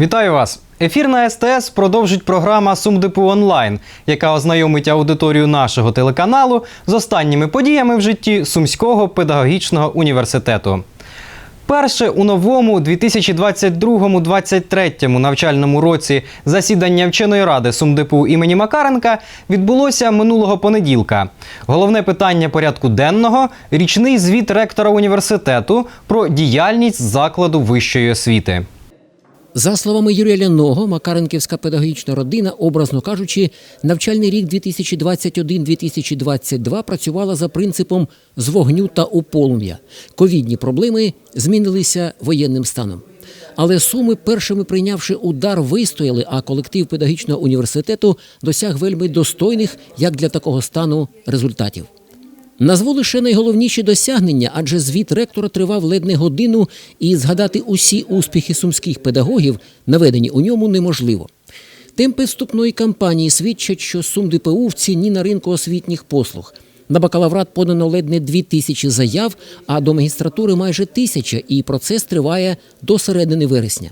Вітаю вас! Ефір на СТС продовжить програма СумДПУ онлайн, яка ознайомить аудиторію нашого телеканалу з останніми подіями в житті Сумського педагогічного університету. Перше у новому 2022-2023 навчальному році засідання вченої ради СумДПУ імені Макаренка відбулося минулого понеділка. Головне питання порядку денного річний звіт ректора університету про діяльність закладу вищої освіти. За словами Юрія Ляного, Макаренківська педагогічна родина, образно кажучи, навчальний рік 2021-2022 працювала за принципом з вогню та у полум'я. Ковідні проблеми змінилися воєнним станом. Але суми, першими прийнявши удар, вистояли, а колектив педагогічного університету досяг вельми достойних, як для такого стану, результатів. Назву лише найголовніші досягнення, адже звіт ректора тривав ледь не годину, і згадати усі успіхи сумських педагогів, наведені у ньому, неможливо. Темпи вступної кампанії свідчать, що Сум ДПУ в ціні на ринку освітніх послуг. На бакалаврат подано ледь не дві тисячі заяв, а до магістратури майже тисяча, і процес триває до середини вересня.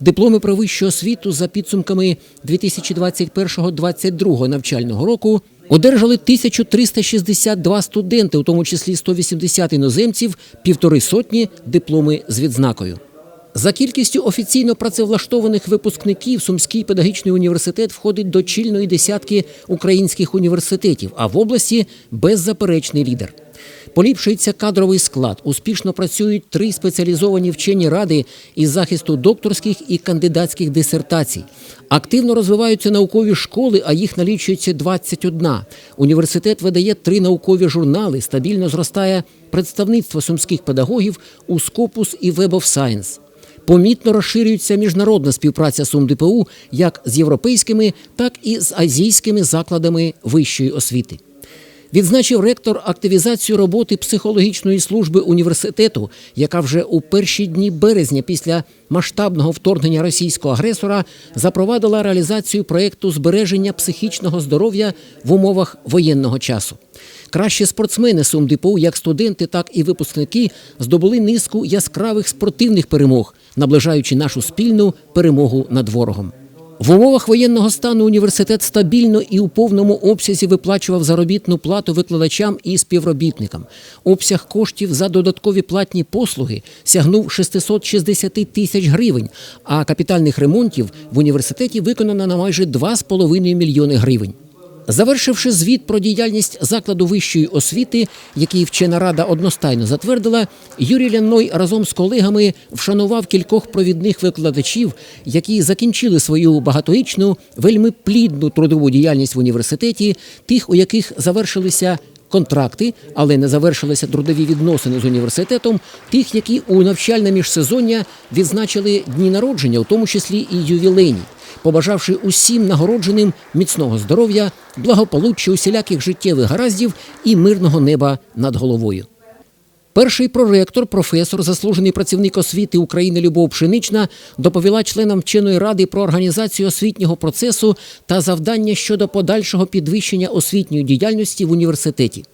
Дипломи про вищу освіту за підсумками 2021-2022 навчального року одержали 1362 студенти, у тому числі 180 іноземців, півтори сотні дипломи з відзнакою. За кількістю офіційно працевлаштованих випускників Сумський педагогічний університет входить до чільної десятки українських університетів, а в області беззаперечний лідер. Поліпшується кадровий склад. Успішно працюють три спеціалізовані вчені ради із захисту докторських і кандидатських дисертацій. Активно розвиваються наукові школи, а їх налічується 21. Університет видає три наукові журнали. Стабільно зростає представництво сумських педагогів у Scopus і Web of Science. Помітно розширюється міжнародна співпраця СумДПУ як з європейськими, так і з азійськими закладами вищої освіти. Відзначив ректор активізацію роботи психологічної служби університету, яка вже у перші дні березня після масштабного вторгнення російського агресора запровадила реалізацію проєкту збереження психічного здоров'я в умовах воєнного часу. Кращі спортсмени СумДПУ, як студенти, так і випускники, здобули низку яскравих спортивних перемог, наближаючи нашу спільну перемогу над ворогом. В умовах воєнного стану університет стабільно і у повному обсязі виплачував заробітну плату викладачам і співробітникам. Обсяг коштів за додаткові платні послуги сягнув 660 тисяч гривень, а капітальних ремонтів в університеті виконано на майже 2,5 мільйони гривень. Завершивши звіт про діяльність закладу вищої освіти, який вчена рада одностайно затвердила, Юрій Ляной разом з колегами вшанував кількох провідних викладачів, які закінчили свою багаторічну, вельми плідну трудову діяльність в університеті, тих, у яких завершилися контракти, але не завершилися трудові відносини з університетом, тих, які у навчальне міжсезоння відзначили дні народження, у тому числі і ювілейні побажавши усім нагородженим міцного здоров'я, благополуччя усіляких життєвих гараздів і мирного неба над головою. Перший проректор, професор, заслужений працівник освіти України Любов Пшенична доповіла членам вченої ради про організацію освітнього процесу та завдання щодо подальшого підвищення освітньої діяльності в університеті.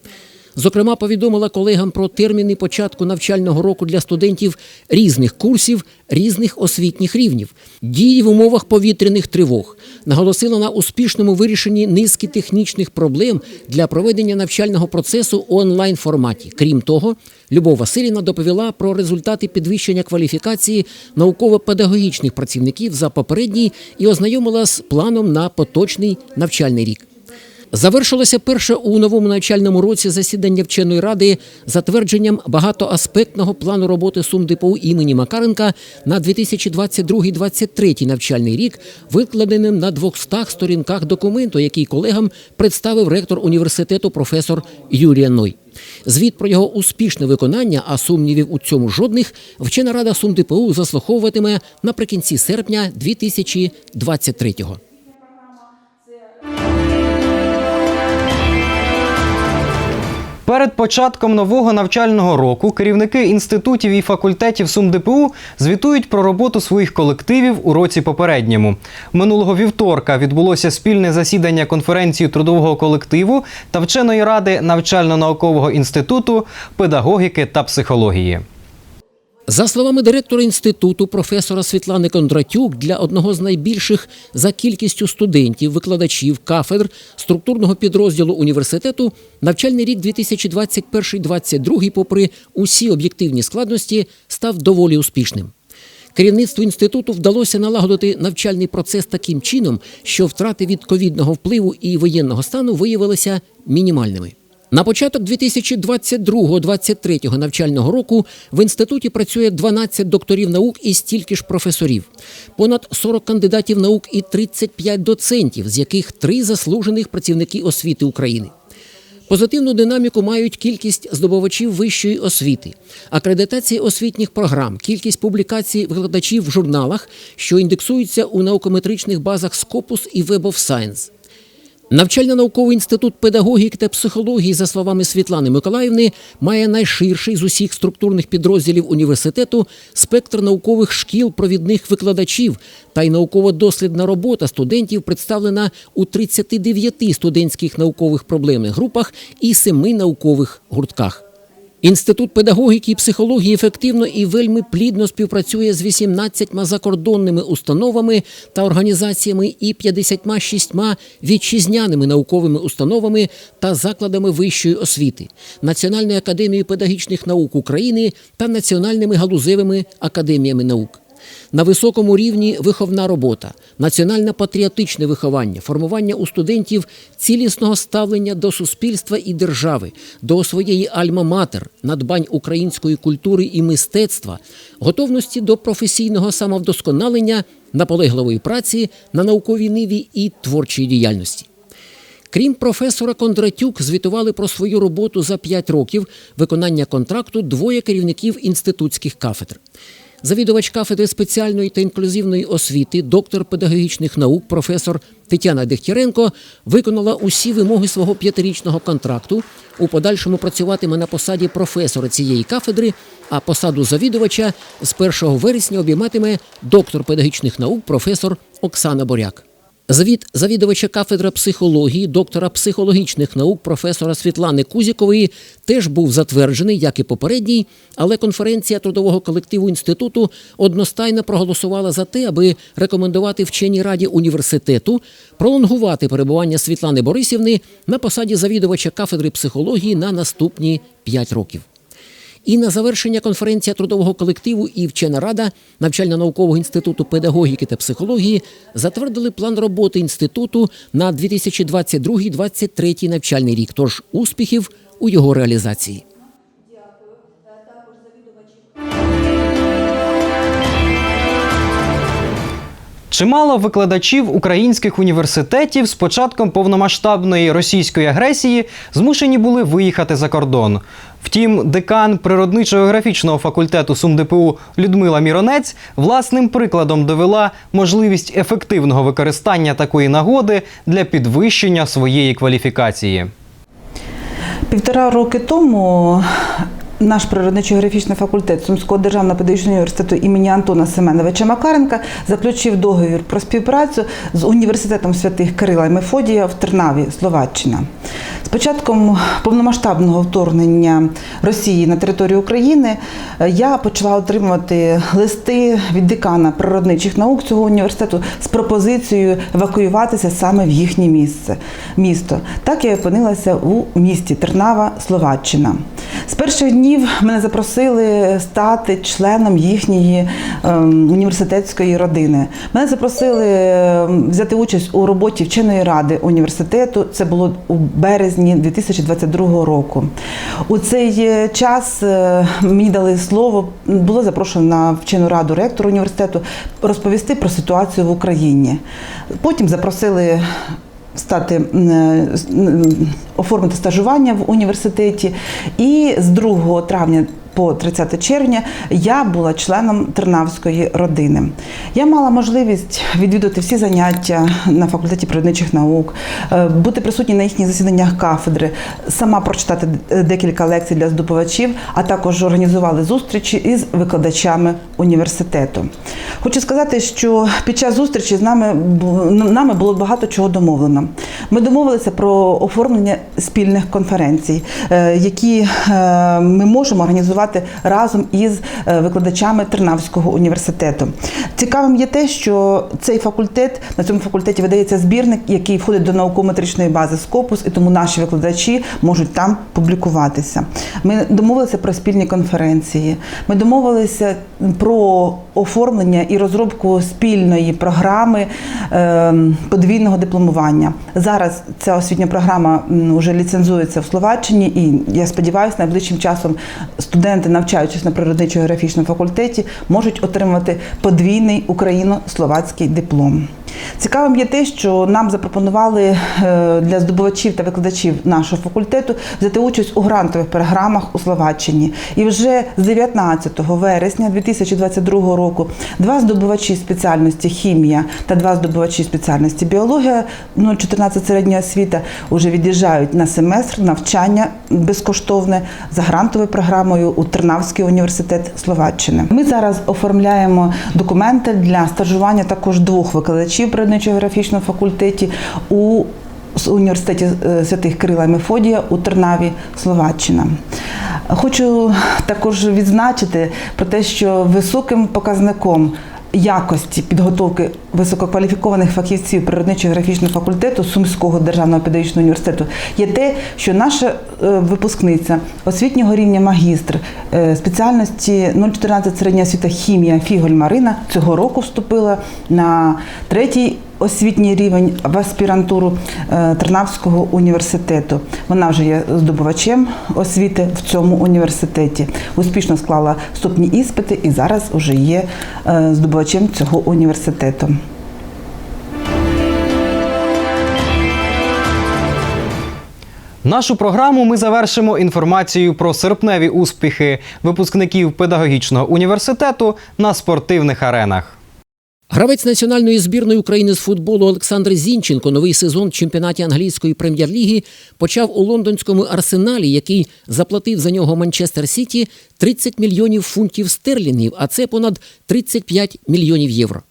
Зокрема, повідомила колегам про терміни початку навчального року для студентів різних курсів, різних освітніх рівнів, дії в умовах повітряних тривог, наголосила на успішному вирішенні низки технічних проблем для проведення навчального процесу у онлайн форматі. Крім того, Любов Василівна доповіла про результати підвищення кваліфікації науково-педагогічних працівників за попередній і ознайомила з планом на поточний навчальний рік. Завершилося перше у новому навчальному році засідання вченої ради затвердженням багатоаспектного плану роботи СумДПУ імені Макаренка на 2022-2023 навчальний рік, викладеним на 200 сторінках документу, який колегам представив ректор університету професор Юрій Ной. Звіт про його успішне виконання, а сумнівів у цьому жодних, вчена рада СумДПУ заслуховуватиме наприкінці серпня 2023-го. Перед початком нового навчального року керівники інститутів і факультетів СумДПУ звітують про роботу своїх колективів у році попередньому. Минулого вівторка відбулося спільне засідання конференції трудового колективу та вченої ради навчально-наукового інституту педагогіки та психології. За словами директора інституту професора Світлани Кондратюк, для одного з найбільших за кількістю студентів, викладачів, кафедр структурного підрозділу університету навчальний рік 2021-2022, попри усі об'єктивні складності, став доволі успішним. Керівництву інституту вдалося налагодити навчальний процес таким чином, що втрати від ковідного впливу і воєнного стану виявилися мінімальними. На початок 2022-2023 навчального року в інституті працює 12 докторів наук і стільки ж професорів, понад 40 кандидатів наук і 35 доцентів, з яких три заслужених працівники освіти України. Позитивну динаміку мають кількість здобувачів вищої освіти, акредитація освітніх програм, кількість публікацій викладачів в журналах, що індексуються у наукометричних базах Scopus і Web of Science. Навчально-науковий інститут педагогіки та психології, за словами Світлани Миколаївни, має найширший з усіх структурних підрозділів університету спектр наукових шкіл провідних викладачів, та й науково-дослідна робота студентів представлена у 39 студентських наукових проблемних групах і 7 наукових гуртках. Інститут педагогіки і психології ефективно і вельми плідно співпрацює з 18 закордонними установами та організаціями і 56 вітчизняними науковими установами та закладами вищої освіти, Національною академією педагогічних наук України та національними галузевими академіями наук. На високому рівні виховна робота, національно-патріотичне виховання, формування у студентів цілісного ставлення до суспільства і держави, до своєї альма-матер, надбань української культури і мистецтва, готовності до професійного самовдосконалення, наполегливої праці на науковій ниві і творчої діяльності. Крім професора Кондратюк, звітували про свою роботу за 5 років виконання контракту двоє керівників інститутських кафедр. Завідувач кафедри спеціальної та інклюзивної освіти, доктор педагогічних наук, професор Тетяна Дегтяренко виконала усі вимоги свого п'ятирічного контракту. У подальшому працюватиме на посаді професора цієї кафедри, а посаду завідувача з 1 вересня обійматиме доктор педагогічних наук, професор Оксана Боряк. Звіт завідувача кафедри психології, доктора психологічних наук професора Світлани Кузікової теж був затверджений, як і попередній, але конференція трудового колективу інституту одностайно проголосувала за те, аби рекомендувати вченій раді університету пролонгувати перебування Світлани Борисівни на посаді завідувача кафедри психології на наступні 5 років. І на завершення конференція трудового колективу і вчена рада навчально-наукового інституту педагогіки та психології затвердили план роботи інституту на 2022-2023 навчальний рік. Тож успіхів у його реалізації. Чимало викладачів українських університетів з початком повномасштабної російської агресії змушені були виїхати за кордон. Втім, декан природничо-географічного факультету СумДПУ Людмила Міронець власним прикладом довела можливість ефективного використання такої нагоди для підвищення своєї кваліфікації. Півтора роки тому наш природничо-географічний факультет Сумського державного педагогічного університету імені Антона Семеновича Макаренка заключив договір про співпрацю з університетом святих Кирила і Мефодія в Тернаві, Словаччина. З початком повномасштабного вторгнення Росії на територію України е, я почала отримувати листи від декана природничих наук цього університету з пропозицією евакуюватися саме в їхнє місце місто. Так я опинилася у місті Тернава, Словаччина. З перших днів мене запросили стати членом їхньої ем, університетської родини. Мене запросили ем, взяти участь у роботі вченої ради університету. Це було у березні 2022 року. У цей е, час е, мені дали слово, було запрошено на вчену раду ректора університету розповісти про ситуацію в Україні. Потім запросили стати е, оформити стажування в університеті. І з 2 травня по 30 червня я була членом Тернавської родини. Я мала можливість відвідувати всі заняття на факультеті природничих наук, е, бути присутні на їхніх засіданнях кафедри, сама прочитати декілька лекцій для здобувачів, а також організували зустрічі із викладачами університету. Хочу сказати, що під час зустрічі з нами нами було багато чого домовлено. Ми домовилися про оформлення спільних конференцій, е, які е, ми можемо організувати працювати разом із е, викладачами Тернавського університету. Цікавим є те, що цей факультет на цьому факультеті видається збірник, який входить до науково-метричної бази Скопус, і тому наші викладачі можуть там публікуватися. Ми домовилися про спільні конференції. Ми домовилися про оформлення і розробку спільної програми е, подвійного дипломування. Зараз ця освітня програма вже ліцензується в Словаччині, і я сподіваюся, найближчим часом студенти, навчаючись на природничо-географічному факультеті, можуть отримати подвійний україно-словацький диплом. Цікавим є те, що нам запропонували е, для здобувачів та викладачів нашого факультету взяти участь у грантових програмах у Словаччині. І вже з 19 вересня 2022 року два здобувачі спеціальності хімія та два здобувачі спеціальності біологія, ну 14 середня освіта, вже від'їжджають на семестр навчання безкоштовне за грантовою програмою у Тернавський університет Словаччини. Ми зараз оформляємо документи для стажування також двох викладачів природничо-географічного факультеті у університеті е, святих Кирила Мефодія у Тернаві, Словаччина. Хочу також відзначити про те, що високим показником якості підготовки висококваліфікованих фахівців природничо-географічного факультету Сумського державного педагогічного університету є те, що наша е, випускниця освітнього рівня магістр е, спеціальності 014 середня освіта хімія Фіголь Марина цього року вступила на третій освітній рівень в аспірантуру е, Тернавського університету. Вона вже є здобувачем освіти в цьому університеті. Успішно склала вступні іспити і зараз вже є е, здобувачем цього університету. Нашу програму ми завершимо інформацією про серпневі успіхи випускників педагогічного університету на спортивних аренах. Гравець національної збірної України з футболу Олександр Зінченко новий сезон в чемпіонаті англійської прем'єр-ліги почав у лондонському арсеналі, який заплатив за нього Манчестер Сіті 30 мільйонів фунтів стерлінгів, а це понад 35 мільйонів євро.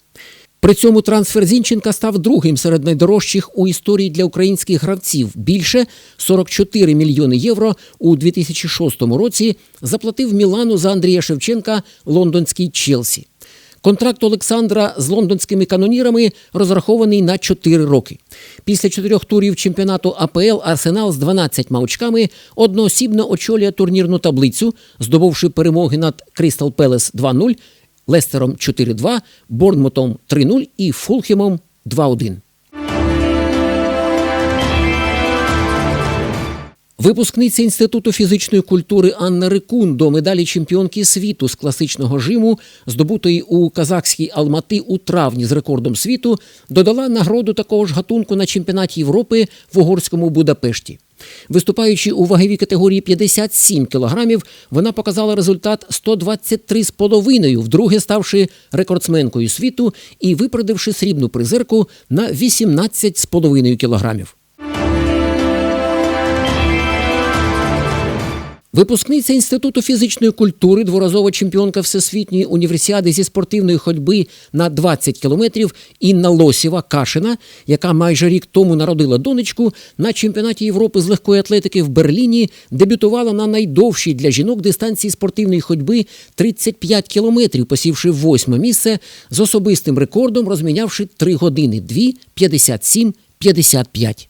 При цьому трансфер Зінченка став другим серед найдорожчих у історії для українських гравців. Більше 44 мільйони євро у 2006 році заплатив Мілану за Андрія Шевченка лондонський Челсі. Контракт Олександра з лондонськими канонірами розрахований на 4 роки. Після чотирьох турів чемпіонату АПЛ Арсенал з 12 очками одноосібно очолює турнірну таблицю, здобувши перемоги над Крістал Пелес 2-0, Лестером 4-2, Борнмутом 3-0 і Фулхемом 2-1. Випускниця Інституту фізичної культури Анна Рикун до медалі чемпіонки світу з класичного жиму, здобутої у казахській Алмати у травні з рекордом світу, додала нагороду такого ж гатунку на чемпіонаті Європи в угорському Будапешті. Виступаючи у ваговій категорії 57 кілограмів, вона показала результат 123,5, вдруге ставши рекордсменкою світу і випередивши срібну призерку на 18,5 кілограмів. Випускниця Інституту фізичної культури, дворазова чемпіонка Всесвітньої універсіади зі спортивної ходьби на 20 кілометрів Інна Лосєва Кашина, яка майже рік тому народила донечку, на чемпіонаті Європи з легкої атлетики в Берліні дебютувала на найдовшій для жінок дистанції спортивної ходьби 35 кілометрів, посівши восьме місце з особистим рекордом, розмінявши 3 години 2, 57, 55.